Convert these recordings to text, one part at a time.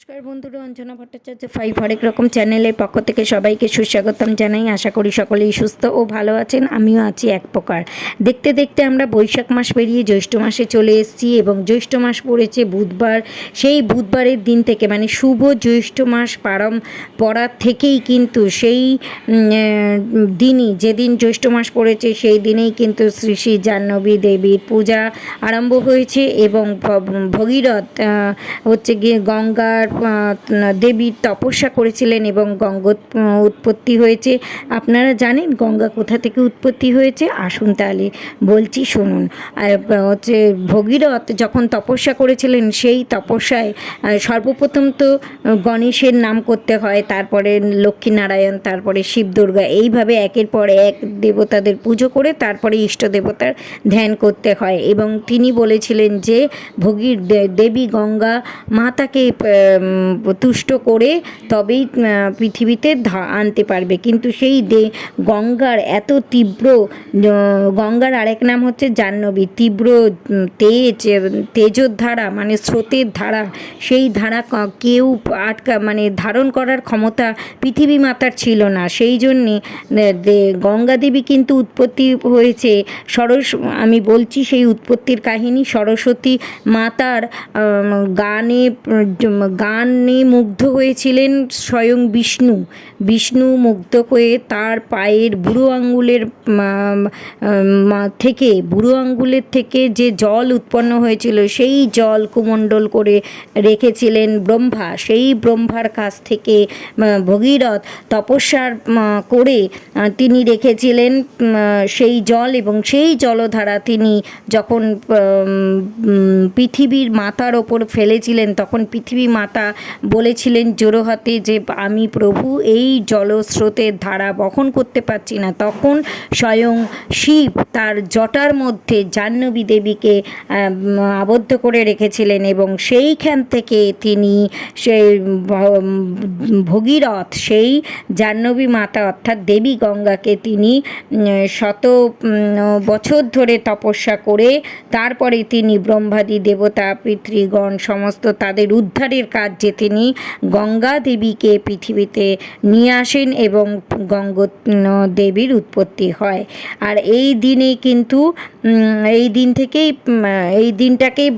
নমস্কার বন্ধুরা, অঞ্জনা ভট্টাচার্য ফাইভ হরেক রকম চ্যানেলের পক্ষ থেকে সবাইকে সুস্বাগতম জানাই। আশা করি সকলেই সুস্থ ও ভালো আছেন, আমিও আছি এক প্রকার। দেখতে দেখতে আমরা বৈশাখ মাস পেরিয়ে জ্যৈষ্ঠ মাসে চলে এসেছি এবং জ্যৈষ্ঠ মাস পড়েছে বুধবার। সেই বুধবারের দিন থেকে মানে শুভ জ্যৈষ্ঠ মাস পারম পড়ার থেকেই কিন্তু সেই দিনই, যেদিন জ্যৈষ্ঠ মাস পড়েছে সেই দিনেই কিন্তু শ্রী শ্রী জাহ্নবী দেবীর পূজা আরম্ভ হয়েছে এবং ভগীরথ হচ্ছে গিয়ে গঙ্গার দেবীর তপস্যা করেছিলেন এবং গঙ্গোৎ উৎপত্তি হয়েছে। আপনারা জানেন গঙ্গা কোথা থেকে উৎপত্তি হয়েছে? আসুন তাহলে বলছি, শুনুন। হচ্ছে ভগীরথ যখন তপস্যা করেছিলেন, সেই তপস্যায় সর্বপ্রথম তো গণেশের নাম করতে হয়, তারপরে লক্ষ্মীনারায়ণ, তারপরে শিব দুর্গা এইভাবে একের পর এক দেবতাদের পুজো করে, তারপরে ইষ্ট দেবতার ধ্যান করতে হয়। এবং তিনি বলেছিলেন যে, ভগীর দেবী গঙ্গা মাতাকে তুষ্ট করে তবেই পৃথিবীতে আনতে পারবে। কিন্তু সেই দে গঙ্গার এত তীব্র গঙ্গার আরেক নাম হচ্ছে জাহ্নবী। তীব্র তেজ তেজোর ধারা মানে স্রোতের ধারা সেই ধারা কেউ আটকা মানে ধারণ করার ক্ষমতা পৃথিবী মাতার ছিল না। সেই জন্যে গঙ্গা দেবী কিন্তু উৎপত্তি হয়েছে সরস আমি বলছি সেই উৎপত্তির কাহিনী সরস্বতী মাতার গানে উম, গানে মুগ্ধ হয়েছিলেন স্বয়ং বিষ্ণু। বিষ্ণু মুগ্ধ হয়ে তার পায়ের বুড়ো আঙ্গুলের থেকে, বুড়ো আঙ্গুলের থেকে যে জল উৎপন্ন হয়েছিল, সেই জল কুমণ্ডল করে রেখেছিলেন ব্রহ্মা। সেই ব্রহ্মার কাছ থেকে ভগীরথ তপস্যার করে তিনি রেখেছিলেন সেই জল এবং সেই জলধারা তিনি যখন পৃথিবীর মাতার ওপর ফেলেছিলেন, তখন পৃথিবী মাতা বলেছিলেন জোড়ো হাতে যে, আমি প্রভু, এই জলস্রোতের ধারা বহন করতে পারছি না। তখন স্বয়ং শিব তার জটার মধ্যে জাহ্নবী দেবীকে আবদ্ধ করে রেখেছিলেন এবং সেইখান থেকে তিনি সেই ভগীরথ, সেই জাহ্নবী মাতা অর্থাৎ দেবী গঙ্গাকে তিনি শত বছর ধরে তপস্যা করে তারপরে তিনি ব্রহ্মাদি দেবতা, পিতৃগণ, সমস্ত তাদের উদ্ধারের কার্যে তিনি গঙ্গা দেবীকে পৃথিবীতে নিয়ে আসেন এবং গঙ্গ দেবীর উৎপত্তি হয়। আর এই দিনে কিন্তু এই দিন থেকেই এই দিনটাকেই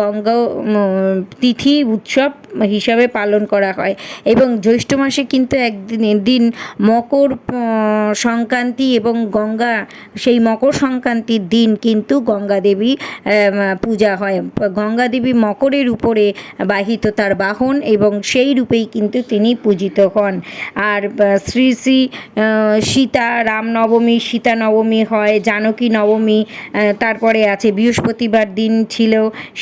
গঙ্গা তিথি উৎসব হিসাবে পালন করা হয়। এবং জ্যৈষ্ঠ মাসে কিন্তু একদিন দিন মকর সংক্রান্তি এবং গঙ্গা, সেই মকর সংক্রান্তির দিন কিন্তু গঙ্গা দেবী পূজা হয়। গঙ্গা দেবী মকরের উপরে বাহিত তার বাহন এবং সেই রূপেই কিন্তু তিনি পূজিত হন। আর শ্রী শ্রী সীতা, রামনবমী সীতা নবমী হয়, জানকী নবমী তারপরে আছে বৃহস্পতিবার দিন ছিল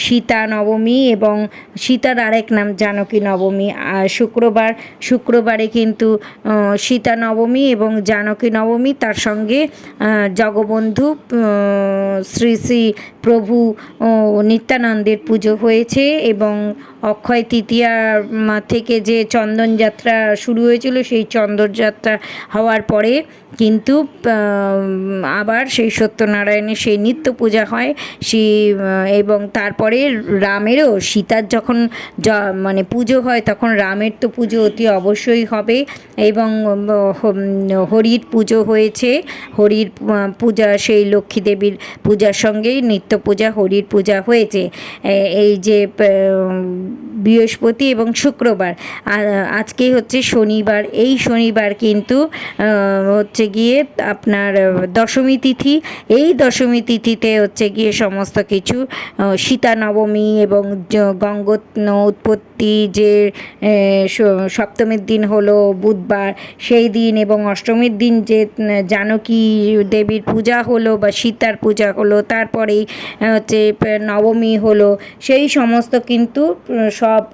সীতা নবমী এবং সীতার আরেক নাম জানকী নবমী, আর শুক্রবার, শুক্রবারে কিন্তু সীতা নবমী এবং জানকী নবমী, তার সঙ্গে জগবন্ধু শ্রী শ্রী প্রভু নিত্যানন্দের পুজো হয়েছে এবং অক্ষয় তৃতীয়া থেকে যে চন্দন যাত্রা শুরু হয়েছিল, সেই চন্দন যাত্রা হওয়ার পরে কিন্তু আবার সেই সত্যনারায়ণের সেই নিত্য পূজা হয় সেই এবং তারপরে রামেরও সীতার যখন মানে পুজো হয়, তখন রামের তো পুজো অতি অবশ্যই হবে, এবং হরির পুজো হয়েছে, হরির পূজা, সেই লক্ষ্মী দেবীর পূজার সঙ্গেই নিত্য পূজা, হরির পূজা হয়েছে। এই যে বৃহস্পতি এবং শুক্রবার। আজকে হচ্ছে শনিবার। এই শনিবার কিন্তু হচ্ছে গিয়ে আপনার দশমী তিথি। এই দশমী তিথিতে হচ্ছে গিয়ে সমস্ত কিছু সীতা নবমী এবং গঙ্গোত উৎপত্তি যে সপ্তমীর দিন হলো বুধবার সেই দিন এবং অষ্টমীর দিন যে জানকী দেবীর পূজা হলো বা সীতার পূজা হলো তারপরেই হচ্ছে নবমী হলো সেই সমস্ত কিন্তু উম, সব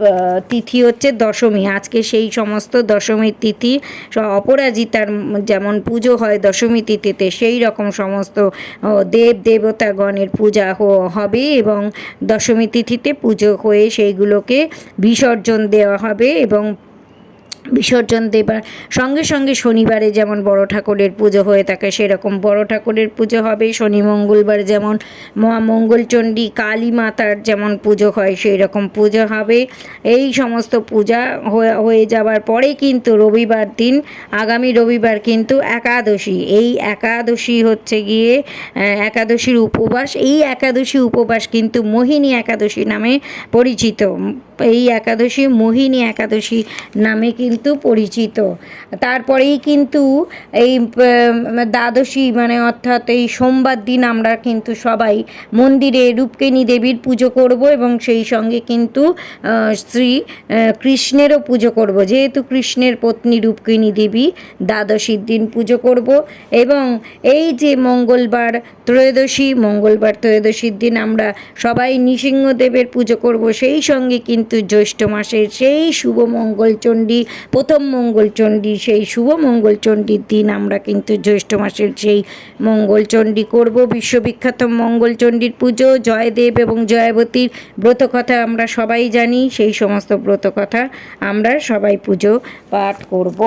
তিথি হচ্ছে দশমী। আজকে সেই সমস্ত দশমীর তিথি অপরাজিতার যেমন পুজো হয় দশমী তিথিতে, সেই রকম সমস্ত দেব দেবতাগণের পূজা হবে এবং দশমী তিথিতে পুজো হয়ে সেইগুলোকে বিসর্জন দেওয়া হবে এবং বিসর্জন দেবার সঙ্গে সঙ্গে শনিবারে যেমন বড় ঠাকুরের পুজো হয়ে থাকে, সেরকম বড় ঠাকুরের পুজো হবে। শনি মঙ্গলবার যেমন মহা মঙ্গলচণ্ডী কালী মাতার যেমন পুজো হয় সেই রকম পুজো হবে। এই সমস্ত পূজা হয়ে যাওয়ার পরে কিন্তু রবিবার দিন, আগামী রবিবার কিন্তু একাদশী। এই একাদশী হচ্ছে গিয়ে একাদশীর উপবাস। এই একাদশী উপবাস কিন্তু মোহিনী একাদশী নামে পরিচিত। এই একাদশী মোহিনী একাদশী নামে কিন্তু পরিচিত। তারপরেই কিন্তু এই দ্বাদশী মানে অর্থাৎ এই সোমবার দিন আমরা কিন্তু সবাই মন্দিরে রূপকেনী দেবীর পুজো করব এবং সেই সঙ্গে কিন্তু শ্রী কৃষ্ণেরও পুজো করব। যেহেতু কৃষ্ণের পত্নী রূপকেনী দেবী দ্বাদশীর দিন পুজো করব এবং এই যে মঙ্গলবার ত্রয়োদশী, মঙ্গলবার ত্রয়োদশীর দিন আমরা সবাই নৃসিংহদেবের পুজো করব, সেই সঙ্গে কিন্তু জ্যৈষ্ঠ মাসের সেই শুভ মঙ্গলচণ্ডী প্রথম মঙ্গলচণ্ডী সেই শুভ মঙ্গলচণ্ডীর দিন আমরা কিন্তু জ্যৈষ্ঠ মাসের সেই মঙ্গলচণ্ডী করব। বিশ্ববিখ্যাত মঙ্গলচণ্ডীর পুজো, জয়দেব এবং জয়াবতীর ব্রতকথা আমরা সবাই জানি। সেই সমস্ত ব্রতকথা আমরা সবাই পুজো পাঠ করব।